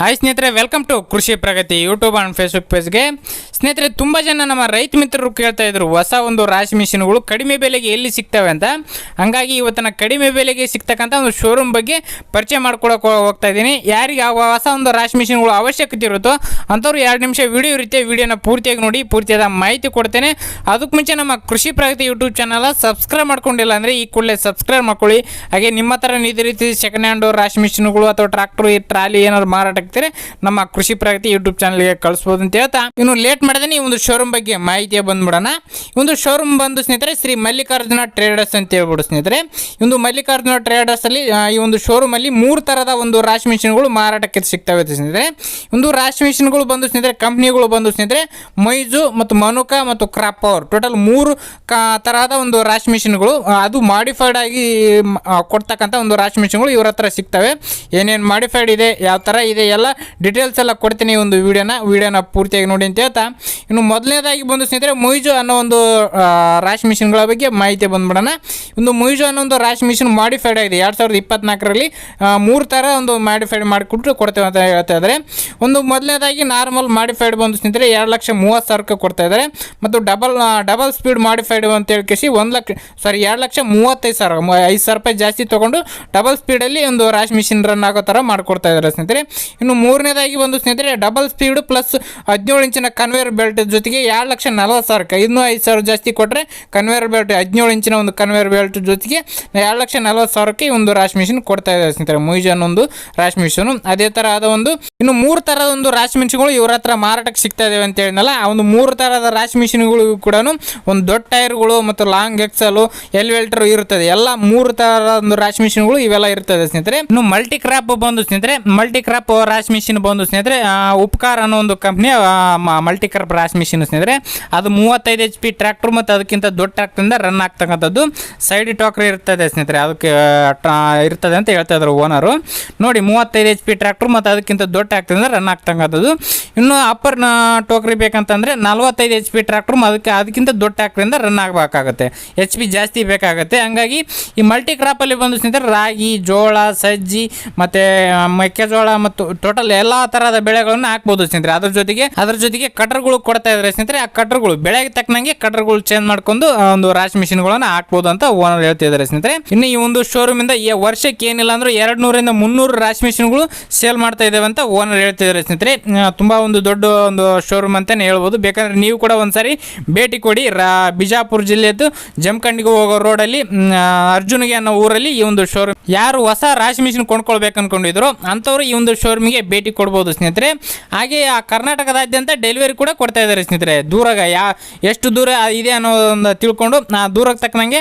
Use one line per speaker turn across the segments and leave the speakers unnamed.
Hi ಸ್ನೇಹಿತರೆ welcome to Krishi Pragati YouTube and Facebook ಪೇಜ್ಗೆ ಸ್ನೇಹಿತರೆ, ತುಂಬ ಜನ ನಮ್ಮ ರೈತ ಮಿತ್ರರು ಕೇಳ್ತಾ ಇದ್ರು, ಹೊಸ ಒಂದು ರಾಶಿ ಮಿಷಿನ್ಗಳು ಕಡಿಮೆ ಬೆಲೆಗೆ ಎಲ್ಲಿ ಸಿಗ್ತವೆ ಅಂತ. ಹಂಗಾಗಿ ಇವತ್ತಿನ ಕಡಿಮೆ ಬೆಲೆಗೆ ಸಿಗ್ತಕ್ಕಂಥ ಒಂದು ಶೋರೂಮ್ ಬಗ್ಗೆ ಪರಿಚಯ ಮಾಡ್ಕೊಳಕ್ಕೆ ಹೋಗ್ತಾ ಇದ್ದೀನಿ. ಯಾರಿಗೆ ಆ ಹೊಸ ಒಂದು ರಾಶಿ ಮಿಷಿನ್ಗಳು ಅವಶ್ಯಕತೆ ಇರುತ್ತೋ ಅಂಥವ್ರು ಎರಡು ನಿಮಿಷ ವಿಡಿಯೋ ಇರುತ್ತೆ ವಿಡಿಯೋನ ಪೂರ್ತಿಯಾಗಿ ನೋಡಿ, ಪೂರ್ತಿಯಾದ ಮಾಹಿತಿ ಕೊಡ್ತೇನೆ. ಅದಕ್ಕೆ ಮುಂಚೆ ನಮ್ಮ ಕೃಷಿ ಪ್ರಗತಿ ಯೂಟ್ಯೂಬ್ ಚಾನಲ್ ಸಬ್ಸ್ಕ್ರೈಬ್ ಮಾಡ್ಕೊಂಡಿಲ್ಲ ಅಂದರೆ ಈ ಕೂಡಲೇ ಸಬ್ಸ್ಕ್ರೈಬ್ ಮಾಡ್ಕೊಳ್ಳಿ. ಹಾಗೆ ನಿಮ್ಮ ಥರ ಇದೇ ರೀತಿ ಸೆಕೆಂಡ್ ಹ್ಯಾಂಡ್ ರಾಶಿ ಮಿಷಿನ್ಗಳು ಅಥವಾ ಟ್ರಾಕ್ಟರ್ ಟ್ರಾಲಿ ಏನಾದ್ರು ಮಾರಾಟ ಆಗ್ತಾರೆ? ನಮ್ಮ ಕೃಷಿ ಪ್ರಗತಿ ಯೂಟ್ಯೂಬ್ ಚಾನಲ್ಗೆ ಕಳಿಸ್ಬೋದು ಅಂತ ಹೇಳ್ತಾ. ಇನ್ನು ಲೇಟ್ ಮಾಡಿದ್ರೆ ಈ ಒಂದು ಶೋರೂಮ್ ಬಗ್ಗೆ ಮಾಹಿತಿ ಬಂದ್ಬಿಡೋಣ. ಒಂದು ಶೋರೂಮ್ ಬಂದು ಸ್ನೇಹಿತರೆ, ಶ್ರೀ ಮಲ್ಲಿಕಾರ್ಜುನ ಟ್ರೇಡರ್ಸ್ ಅಂತ ಹೇಳ್ಬಿಡು ಸ್ನೇಹಿತರೆ. ಒಂದು ಮಲ್ಲಿಕಾರ್ಜುನ ಟ್ರೇಡರ್ಸ್ ಅಲ್ಲಿ ಈ ಒಂದು ಶೋರೂಮ್ ಅಲ್ಲಿ ಮೂರು ತರದ ಒಂದು ರಾಶಿ ಮಿಷಿನ್ಗಳು ಮಾರಾಟಕ್ಕೆ ಸಿಗ್ತವೆ ಸ್ನೇಹಿತರೆ. ಒಂದು ರಾಶಿ ಮಿಷಿನ್ಗಳು ಬಂದು ಸ್ನೇಹಿತರೆ, ಕಂಪ್ನಿಗಳು ಬಂದು ಸ್ನೇಹಿತರೆ, ಮೈಜು ಮತ್ತು ಮನುಕ ಮತ್ತು ಕ್ರಾಪ್ ಪವರ್. ಟೋಟಲ್ ಮೂರು ತರಹದ ಒಂದು ರಾಶಿ ಮಿಷಿನ್ಗಳು ಅದು ಮಾಡಿಫೈಡ್ ಆಗಿ ಕೊಡ್ತಕ್ಕಂಥ ಒಂದು ರಾಶಿ ಮಿಷಿನ್ಗಳು ಇವ್ರ ಹತ್ರ ಸಿಗ್ತವೆ. ಏನೇನು ಮಾಡಿಫೈಡ್ ಇದೆ, ಯಾವ ಥರ ಇದೆ ಎಲ್ಲ ಡೀಟೇಲ್ಸ್ ಎಲ್ಲ ಕೊಡ್ತೀನಿ ಒಂದು ವಿಡಿಯೋನ ವಿಡಿಯೋನ ಪೂರ್ತಿಯಾಗಿ ನೋಡಿ ಅಂತ ಹೇಳ್ತಾ. ಇನ್ನು ಮೊದಲನೇದಾಗಿ ಬಂದು ಸ್ನೇಹಿತರೆ ಮೊಯ್ಜು ಅನ್ನೋ ಒಂದು ರಾಶ್ ಮಿಷಿನ್ಗಳ ಬಗ್ಗೆ ಮಾಹಿತಿ ಬಂದ್ಬಿಡೋಣ. ಒಂದು ಮೊಯ್ಜು ಅನ್ನೋ ಒಂದು ರಾಶಿ ಮಿಷಿನ್ ಮಾಡಿಫೈಡ್ ಆಗಿದೆ. ಎರಡು ಸಾವಿರದ ಇಪ್ಪತ್ನಾಲ್ಕರಲ್ಲಿ ಮೂರು ಥರ ಒಂದು ಮಾಡಿಫೈಡ್ ಮಾಡಿಕೊಟ್ಟು ಕೊಡ್ತೇವೆ ಅಂತ ಹೇಳ್ತಾ ಇದ್ದಾರೆ ಒಂದು ಮೊದಲನೇದಾಗಿ ನಾರ್ಮಲ್ ಮಾಡಿಫೈಡ್ ಬಂದು ಸ್ನೇಹಿತರೆ, ಎರಡು ಲಕ್ಷ ಮೂವತ್ತು ಸಾವಿರಕ್ಕೆ ಕೊಡ್ತಾ ಇದ್ದಾರೆ ಮತ್ತು ಡಬಲ್ ಡಬಲ್ ಸ್ಪೀಡ್ ಮಾಡಿಫೈಡ್ ಅಂತ ಹೇಳ್ಕೇಸಿ ಒಂದು ಲಕ್ಷ ಸಾರಿ ಎರಡು ಲಕ್ಷ ಮೂವತ್ತೈದು ಸಾವಿರ ಐದು ಸಾವಿರ ರೂಪಾಯಿ ಜಾಸ್ತಿ ತೊಗೊಂಡು ಡಬಲ್ ಸ್ಪೀಡಲ್ಲಿ ಒಂದು ರಾಶಿ ಮಿಷಿನ್ ರನ್ ಆಗೋ ಥರ ಮಾಡಿಕೊಡ್ತಾ ಇದ್ದಾರೆ ಸ್ನೇಹಿತರೆ. ಇನ್ನು ಮೂರನೇದಾಗಿ ಒಂದು ಸ್ನೇಹಿತರೆ ಡಬಲ್ ಸ್ಪೀಡ್ ಪ್ಲಸ್ ಹದಿನೇಳು ಇಂಚಿನ ಕನ್ವೇರ್ ಬೆಲ್ಟ್ ಜೊತೆಗೆ ಎರಡು ಲಕ್ಷ ನಲವತ್ತು ಸಾವಿರಕ್ಕೆ, ಇನ್ನೂ ಐದು ಸಾವಿರ ಜಾಸ್ತಿ ಕೊಟ್ಟರೆ ಕನ್ವೇರ್ ಬೆಲ್ಟ್ ಹದಿನೇಳು ಇಂಚಿನ ಒಂದು ಕನ್ವೇರ್ ಬೆಲ್ಟ್ ಜೊತೆಗೆ ಎರಡು ಲಕ್ಷ ನಲವತ್ತು ಸಾವಿರಕ್ಕೆ ಒಂದು ರಾಶಿ ಮಿಷಿನ್ ಕೊಡ್ತಾ ಇದ್ದಾರೆ ಸ್ನೇಹಿತರೆ ಮುಯಿಜನ್ ಒಂದು ರಾಶ್ ಮಿಷನ್ ಅದೇ ಥರ ಆದ ಒಂದು, ಇನ್ನು ಮೂರು ಥರದ ಒಂದು ರಾಶ್ ಮಿಷಿನ್ಗಳು ಇವ್ರ ಹತ್ರ ಮಾರಾಟಕ್ಕೆ ಸಿಗ್ತಾ ಇದಾವೆ ಅಂತ ಹೇಳಿದ್ನಲ್ಲ, ಆ ಒಂದು ಮೂರು ಥರದ ರಾಶಿ ಮಿಷಿನ್ಗಳಿಗೂ ಕೂಡ ಒಂದು ದೊಡ್ಡ ಟೈರ್ಗಳು ಮತ್ತು ಲಾಂಗ್ ಎಕ್ಸಲು ಎಲ್ ವೆಲ್ಟರ್ ಇರುತ್ತದೆ ಎಲ್ಲ ಮೂರು ಥರದ ಒಂದು ರಾಶಿ ಮಿಷಿನ್ಗಳು ಇವೆಲ್ಲ ಇರ್ತದೆ ಸ್ನೇಹಿತರೆ. ಇನ್ನು ಮಲ್ಟಿ ಕ್ರಾಪ್ ಬಂದು ಸ್ನೇಹಿತರೆ ಮಲ್ಟಿ ಕ್ರಾಪ್ ರಾಶಿ ಮಿಷಿನ್ ಬಂದು ಸ್ನೇಹಿತರೆ ಉಪಕಾರ ಅನ್ನೋ ಒಂದು ಕಂಪ್ನಿ ಮಲ್ಟಿ ಕ್ರಾಪ್ ರಾಶಿ ಮಿಷಿನ್ ಸ್ನೇಹಿತರೆ, ಅದು ಮೂವತ್ತೈದು ಎಚ್ ಪಿ ಟ್ರ್ಯಾಕ್ಟರ್ ಮತ್ತು ಅದಕ್ಕಿಂತ ದೊಡ್ಡ ಟ್ರ್ಯಾಕ್ಟರಿಂದ ರನ್ ಆಗ್ತಕ್ಕಂಥದ್ದು. ಸೈಡ್ ಟಾಕ್ರ್ ಇರ್ತದೆ ಸ್ನೇಹಿತರೆ, ಅದಕ್ಕೆ ಇರ್ತದೆ ಅಂತ ಹೇಳ್ತಾ ಇದ್ರು ಓನರು ನೋಡಿ, ಮೂವತ್ತೈದು ಎಚ್ ಪಿ ಟ್ರ್ಯಾಕ್ಟರ್ ಮತ್ತು ಅದಕ್ಕಿಂತ ದೊಡ್ಡ ಟ್ರ್ಯಾಕ್ಟರಿಂದ ರನ್ ಆಗ್ತಕ್ಕಂಥದ್ದು. ಇನ್ನು ಅಪ್ಪರ್ ಟೋಕ್ರಿ ಬೇಕಂತಂದರೆ ನಲ್ವತ್ತೈದು ಎಚ್ ಪಿ ಟ್ರ್ಯಾಕ್ಟರ್ ಅದಕ್ಕೆ, ಅದಕ್ಕಿಂತ ದೊಡ್ಡ ಟ್ರ್ಯಾಕ್ಟರಿಂದ ರನ್ ಆಗಬೇಕಾಗುತ್ತೆ. ಎಚ್ ಪಿ ಜಾಸ್ತಿ ಬೇಕಾಗುತ್ತೆ. ಹಂಗಾಗಿ ಈ ಮಲ್ಟಿ ಕ್ರಾಪಲ್ಲಿ ಬಂದು ಸ್ನೇಹಿತರೆ, ರಾಗಿ, ಜೋಳ, ಸಜ್ಜಿ, ಮತ್ತು ಮೆಕ್ಕೆಜೋಳ ಮತ್ತು ಟೋಟಲ್ ಎಲ್ಲಾ ತರಹದ ಬೆಳೆಗಳನ್ನು ಹಾಕ್ಬೋದು ಸ್ನೇಹಿತರೆ. ಅದ್ರ ಜೊತೆಗೆ ಅದ್ರ ಜೊತೆಗೆ ಕಟರ್ಗಳು ಕೊಡ್ತಾ ಇದ್ದಾರೆ ಸ್ನೇಹಿತರೆ, ಆ ಕಟರ್ಗಳು ಬೆಳೆಗೆ ತಕ್ಕನಂಗೆ ಕಟರ್ಗಳು ಚೇಂಜ್ ಮಾಡ್ಕೊಂಡು ಒಂದು ರಾಶಿ ಮಿಷಿನ್ಗಳನ್ನು ಹಾಕ್ಬೋದು ಅಂತ ಓನರ್ ಹೇಳ್ತಿದ್ದಾರೆ ಸ್ನೇಹಿತರೆ. ಇನ್ನು ಈ ಒಂದು ಶೋರೂಮ್ ಇಂದ ಈ ವರ್ಷಕ್ಕೆ ಏನಿಲ್ಲ ಅಂದ್ರೆ ಎರಡ್ ನೂರಿಂದ ಮುನ್ನೂರು ರಾಶಿ ಮಿಷಿನ್ಗಳು ಸೇಲ್ ಮಾಡ್ತಾ ಇದಾವೆ ಅಂತ ಓನರ್ ಹೇಳ್ತಿದ್ದಾರೆ ಸ್ನೇಹಿತರೆ. ತುಂಬಾ ಒಂದು ದೊಡ್ಡ ಒಂದು ಶೋರೂಮ್ ಅಂತಾನೆ ಹೇಳ್ಬೋದು. ಬೇಕಂದ್ರೆ ನೀವು ಕೂಡ ಒಂದ್ಸರಿ ಭೇಟಿ ಕೊಡಿ. ರಾ, ಬಿಜಾಪುರ ಜಮಖಂಡಿಗೆ ಹೋಗೋ ಅಲ್ಲಿ ಅರ್ಜುನ್ಗೆ ಅನ್ನೋ ಊರಲ್ಲಿ ಈ ಒಂದು ಶೋರೂಮ್ ಯಾರು ಹೊಸ ರಾಶಿ ಮಿಷಿನ್ ಕೊಂಡ್ಕೊಳ್ಬೇಕು ಅನ್ಕೊಂಡಿದ್ರು ಅಂತವ್ರು ಈ ಒಂದು ಶೋರೂಮಿಗೆ ಭೇಟಿ ಕೊಡ್ಬೋದು ಸ್ನೇಹಿತರೆ. ಹಾಗೆ ಆ ಕರ್ನಾಟಕದಾದ್ಯಂತ ಡೆಲಿವರಿ ಕೂಡ ಕೊಡ್ತಾ ಇದ್ದಾರೆ ಸ್ನೇಹಿತರೆ. ದೂರಾಗ ಯಾ, ಎಷ್ಟು ದೂರ ಇದೆ ಅನ್ನೋದೊಂದು ತಿಳ್ಕೊಂಡು, ಆ ದೂರಕ್ಕೆ ತಕ್ಕನಂಗೆ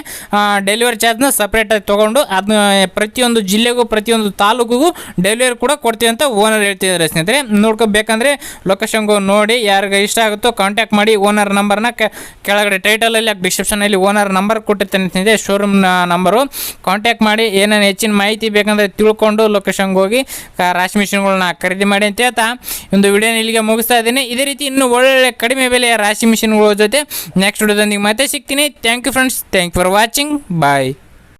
ಡೆಲಿವರಿ ಚಾರ್ಜ್ನ ಸಪ್ರೇಟಾಗಿ ತೊಗೊಂಡು ಅದನ್ನ ಪ್ರತಿಯೊಂದು ಜಿಲ್ಲೆಗೂ, ಪ್ರತಿಯೊಂದು ತಾಲೂಕಿಗೂ ಡೆಲಿವರಿ ಕೂಡ ಕೊಡ್ತೀವಿ ಅಂತ ಓನರ್ ಹೇಳ್ತಿದ್ದಾರೆ ಸ್ನೇಹಿತರೆ. ನೋಡ್ಕೋಬೇಕಂದ್ರೆ ಲೊಕೇಶನ್ಗೂ ನೋಡಿ, ಯಾರಿಗೆ ಇಷ್ಟ ಆಗುತ್ತೋ ಕಾಂಟ್ಯಾಕ್ಟ್ ಮಾಡಿ ಓನರ್ ನಂಬರ್ನ ಕೆಳಗಡೆ ಟೈಟಲಲ್ಲಿ ಡಿಸ್ಕ್ರಿಪ್ಷನಲ್ಲಿ ಓನರ್ ನಂಬರ್ ಕೊಟ್ಟಿರ್ತೇನೆ ಸ್ನೇಹಿತರೆ ಶೋರೂಮ್ ನಂಬರು ಕಾಂಟ್ಯಾಕ್ಟ್ ಮಾಡಿ, ಏನೇನು ಹೆಚ್ಚಿನ ಮಾಹಿತಿ ಬೇಕಂದರೆ ತಿಳ್ಕೊಂಡು ಲೊಕೇಶನ್ಗೆ ಹೋಗಿ ರಾಶಿ ರಾಶಿ ಮಿಷಿನ್ಗಳನ್ನ ಖರೀದಿ ಮಾಡಿ ಅಂತ ಹೇಳ್ತಾ ಒಂದು ವಿಡಿಯೋನ ಇಲ್ಲಿಗೆ ಮುಗಿಸ್ತಾ ಇದ್ದೀನಿ. ಇದೇ ರೀತಿ ಇನ್ನೂ ಒಳ್ಳೊಳ್ಳೆ ಕಡಿಮೆ ಬೆಲೆಯ ರಾಶಿ ಮಿಷಿನ್ಗಳ ಜೊತೆ ನೆಕ್ಸ್ಟ್ ವಿಡಿಯೋದೊಂದಿಗೆ ಮತ್ತೆ ಸಿಗ್ತೀನಿ. Thank you friends thank for watching bye